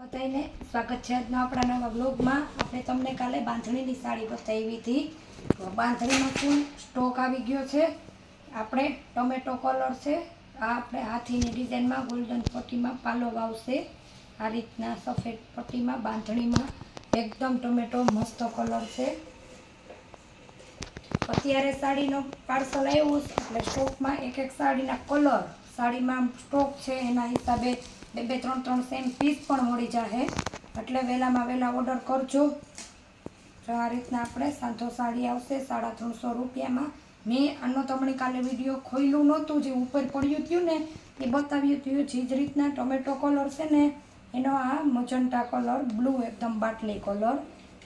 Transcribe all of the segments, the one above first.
બધાને સ્વાગત છે આજના આપણા નવા બ્લોગમાં આપણે તમને કાલે બાંધણીની સાડી બતાવી હતી. તો બાંધણીનો ફૂલ સ્ટોક આવી ગયો છે. આપણે ટોમેટો કલર છે. આ આપણે હાથીની ડિઝાઇનમાં ગોલ્ડન પટ્ટીમાં પાલો વાવશે. આ રીતના સફેદ પટ્ટીમાં બાંધણીમાં એકદમ ટોમેટો મસ્ત કલર છે. અત્યારે સાડીનો પાર્સલ આવ્યું એટલે સ્ટોકમાં એક એક સાડીના કલર સાડીમાં સ્ટોક છે, એના હિસાબે બે બે, ત્રણ ત્રણ સેમ પીસ પણ મળી જશે એટલે વહેલામાં વહેલા ઓર્ડર કરજો. તો આ રીતના આપણે સાંધો સાડી આવશે, સાડા ત્રણસો રૂપિયામાં. મેં આનો તમને કાલે વીડિયો ખોલ્યું નહોતું, જે ઉપર પડ્યું હતું ને, એ બતાવ્યું હતું જે જ રીતના ટોમેટો કલર છે ને, એનો આ મજંટા કલર, બ્લુ એકદમ બાટલી કલર.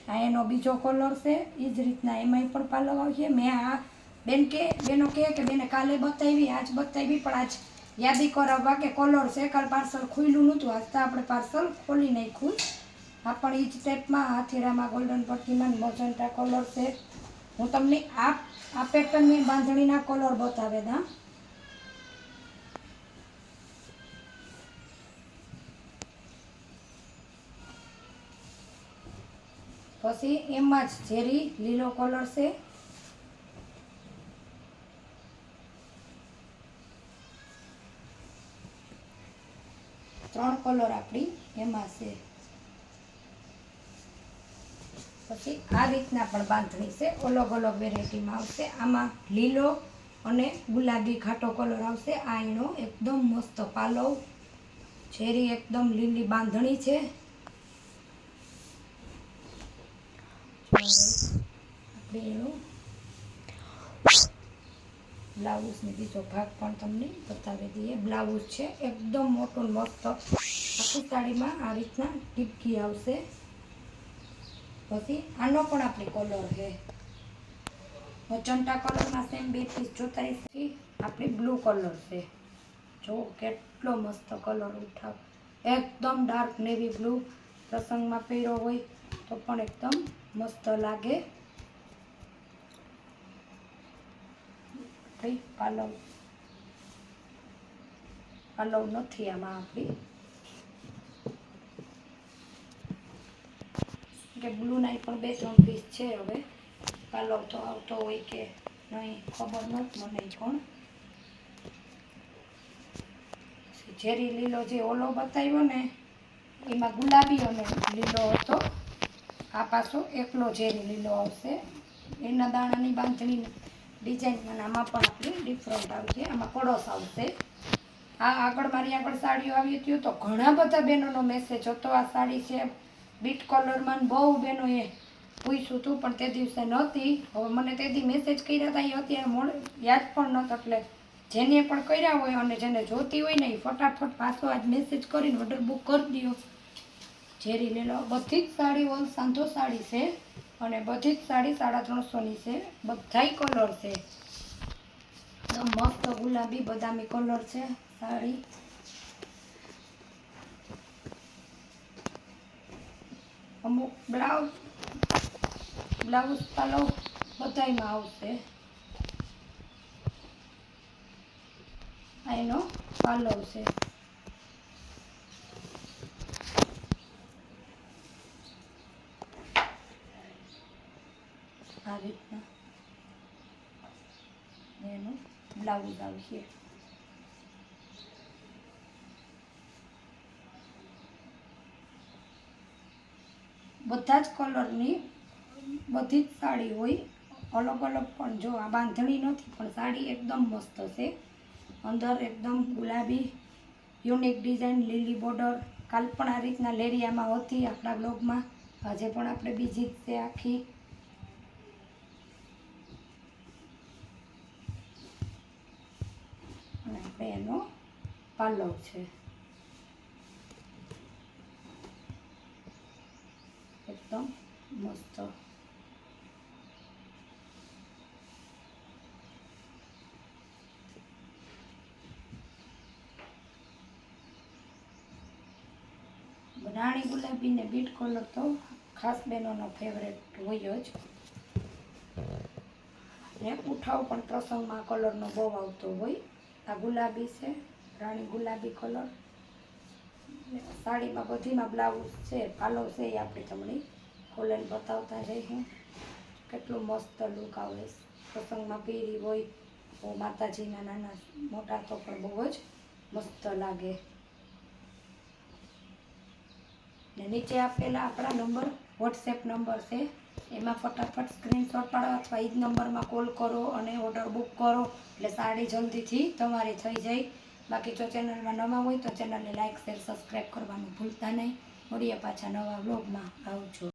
આ એનો બીજો કલર છે એ જ રીતના એમાંય પણ પાલવ આવશે મેં આ બેન કે, બેનો કહે કે બેને કાલે બતાવી, આજ બતાવી, પણ આજ યાદી કરાવવા કે કલર કાલ પાર્સલ ખુલ્લું નહોતું. આજ તો આપણે પાર્સલ ખોલી નાખ્યું હા પણ એ જ ટેપમાં હાથીરામાં ગોલ્ડન પટ્ટીમાં મોજન્ટા કલર છે. હું તમને આ આ પેટર્નની બાંધણીના કલર બતાવે દા. પછી એમાં જ ઝેરી લીલો કલર છે. ત્રણ કલર આપણી એમાં છે. પછી આ રીતના પણ બાંધણી છે. અલગ અલગ વેરાયટીમાં આવશે. આમાં લીલો અને ગુલાબી ખાટો કલર આવશે. આ એનો એકદમ મસ્ત પાલવ, ઝેરી એકદમ લીલી બાંધણી છે. આપણે એનો બ્લાઉઝનો બીજો ભાગ પણ તમને બતાવી દઈએ. બ્લાઉઝ છે એકદમ મોટું મસ્ત. આખી સાડીમાં આ રીતના ટીપકી આવશે. પછી આનો પણ આપણે કલર છે. મજંટા કલરમાં સેમ બે પીસ જોતાઈથી આપણે બ્લુ કલર છે. જો કેટલો મસ્ત કલર ઉઠાવ. એકદમ ડાર્ક નેવી બ્લુ પ્રસંગમાં પહેર્યો હોય તો પણ એકદમ મસ્ત લાગે. આપણી પાલવ. પાલવ નથી આમાં આપણી. કે બ્લુ નાઈ પણ બે ત્રણ પીસ છે હવે. પાલવ તો આવતો હોય કે નહીં, ખબર નથી મને પણ. ઝેરી લીલો જે ઓલો બતાવ્યો ને, એમાં ગુલાબી અને લીલો હતો. આ પાછો એકલો ઝેરી લીલો આવશે. એના દાણાની બાંધણી ડિઝાઇનમાં આમાં પણ આપણી ડિફરન્ટ આવશે આમાં પડોશ આવશે. આ આગળ મારી આગળ સાડીઓ આવી હતી તો ઘણા બધા બહેનોનો મેસેજ હતો. આ સાડી છે બીટ કલરમાં બહુ બહેનોએ પૂછ્યું હતું, પણ તે દિવસે નહોતી. હવે મને તે દી મેસેજ કર્યા હતા એ અત્યારે મોડ યાદ પણ નહોતો. એટલે જેને પણ કર્યા હોય અને જેને જોતી હોય ને એ ફટાફટ પાછો આજ મેસેજ કરીને ઓર્ડર બુક કરી દો ઝેરી લેલો બધી જ સાડી, ઓલ સાંધો સાડી છે. અને બધી જ સાડી સાડા ત્રણસોની છે. બધાય કલર છે. મસ્ત ગુલાબી બદામી કલર છે સાડી. અમુક બ્લાઉઝ બ્લાઉઝ પાલવ બધાયમાં આવશે. એનો પાલવ છે. આ રીતના. એનું બ્લાઉઝ આવશે. બધા જ કલરની બધી જ સાડી હોય. અલગ અલગ પણ જો, આ બાંધણી નથી, પણ સાડી એકદમ મસ્ત છે. અંદર એકદમ ગુલાબી, યુનિક ડિઝાઇન, લીલી બોર્ડર. કાલ પણ આ રીતના લેરિયામાં હતી આપણા બ્લોગમાં. આજે પણ આપણે બીજી છે આખી. અને આપણે એનો પાલવ છે. એકદમ મસ્ત. રાણી ગુલાબી ને બીટ કલર તો ખાસ બહેનોનો ફેવરેટ હોય જ. ને ઉઠાવ પણ પ્રસંગમાં કલરનો બહુ આવતો હોય. આ ગુલાબી છે, રાણી ગુલાબી કલર. સાડીમાં બધીમાં બ્લાઉઝ છે, પાલો છે એ આપણે તમને ખોલાઈને બતાવતા રહીશું કેટલું મસ્ત લુક આવે પ્રસંગમાં પહેરી હોય તો માતાજીના નાના મોટા તો પણ બહુ જ મસ્ત લાગે. ને નીચે આપેલા આપણા નંબર વોટ્સએપ નંબર છે. એમાં ફટાફટ સ્ક્રીનશોટ પાડો અથવા એ જ નંબરમાં કોલ કરો અને ઓર્ડર બુક કરો. એટલે સાડી જલ્દીથી તમારી થઈ જાય. બાકી જો ચેનલમાં નવા હોય તો ચેનલને લાઇક શેર સબસ્ક્રાઈબ કરવાનું ભૂલતા નહીં. મળીએ પાછા નવા વ્લોગમાં આવજો.